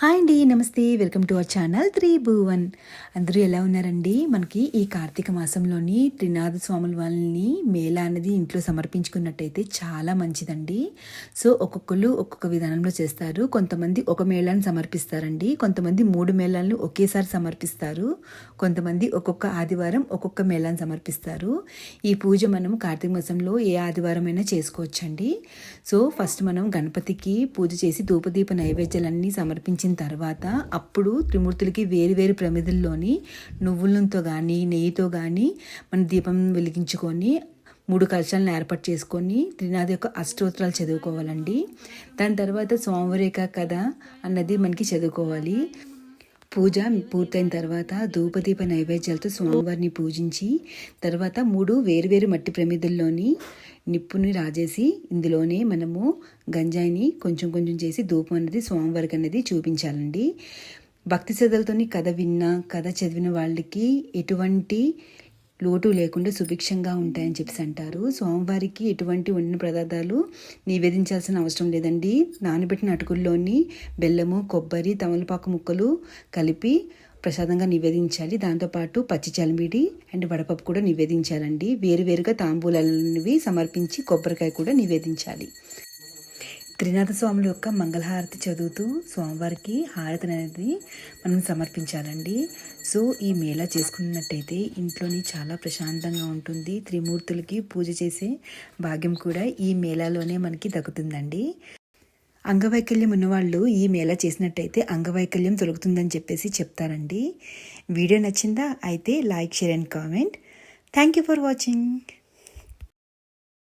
Hi అండి నమస్తే. Welcome to our channel three Bhuvan అందరూ ఎలా ఉన్నారండి? మనకి ఈ కార్తీక మాసంలోని త్రినాథ స్వాముల వాళ్ళని మేళ అనేది ఇంట్లో సమర్పించుకున్నట్టయితే చాలా మంచిదండి. సో ఒక్కొక్కరు ఒక్కొక్క విధానంలో చేస్తారు. కొంతమంది ఒక మేళాన్ని సమర్పిస్తారండి. కొంతమంది మూడు మేళాలను ఒకేసారి సమర్పిస్తారు. కొంతమంది ఒక్కొక్క ఆదివారం ఒక్కొక్క మేళాన్ని సమర్పిస్తారు. ఈ పూజ మనం కార్తీక మాసంలో ఏ ఆదివారం అయినా చేసుకోవచ్చండి. సో ఫస్ట్ మనం గణపతికి పూజ చేసి ధూపదీప నైవేద్యాలన్నీ సమర్పించిన తర్వాత అప్పుడు త్రిమూర్తులకి వేరు వేరు ప్రమిదల్లోని నువ్వులతో కానీ నెయ్యితో కానీ మన దీపం వెలిగించుకొని మూడు కలశాలను ఏర్పాటు చేసుకొని త్రినాథ్ యొక్క అష్టోత్తరాలు చదువుకోవాలండి. దాని తర్వాత సోమవరేఖ కథ అన్నది మనకి చదువుకోవాలి. పూజ పూర్తయిన తర్వాత ధూపదీప నైవేద్యాలతో స్వామివారిని పూజించి తర్వాత మూడు వేరువేరు మట్టి ప్రమిదల్లోని నిప్పుని రాజేసి ఇందులోనే మనము గంజాయిని కొంచెం కొంచెం చేసి ధూపం అనేది స్వామివారికి అనేది చూపించాలండి. భక్తి శ్రద్ధలతోని కథ విన్న కథ చదివిన వాళ్ళకి ఎటువంటి లోటు లేకుండా సుభిక్షంగా ఉంటాయని చెప్పేసి అంటారు. స్వామివారికి ఎటువంటి వండిన పదార్థాలు నివేదించాల్సిన అవసరం లేదండి. నానబెట్టిన అటుకుల్లోని బెల్లము కొబ్బరి తమలపాకు ముక్కలు కలిపి ప్రసాదంగా నివేదించాలి. దాంతోపాటు పచ్చి చలిమిడి అండ్ వడపప్పు కూడా నివేదించాలండి. వేరువేరుగా తాంబూలాలవి సమర్పించి కొబ్బరికాయ కూడా నివేదించాలి. త్రినాథ స్వాముల యొక్క మంగళహారతి చదువుతూ స్వామివారికి హారతి అనేది మనం సమర్పించాలండి. సో ఈ మేళా చేసుకున్నట్టయితే ఇంట్లోని చాలా ప్రశాంతంగా ఉంటుంది. త్రిమూర్తులకి పూజ చేసే భాగ్యం కూడా ఈ మేళాలోనే మనకి దక్కుతుందండి. అంగవైకల్యం ఉన్నవాళ్ళు ఈ మేళా చేసినట్టయితే అంగవైకల్యం తొలగుతుందని చెప్పేసి చెప్తారండి. వీడియో నచ్చిందా? అయితే like share and comment. Thank you for watching.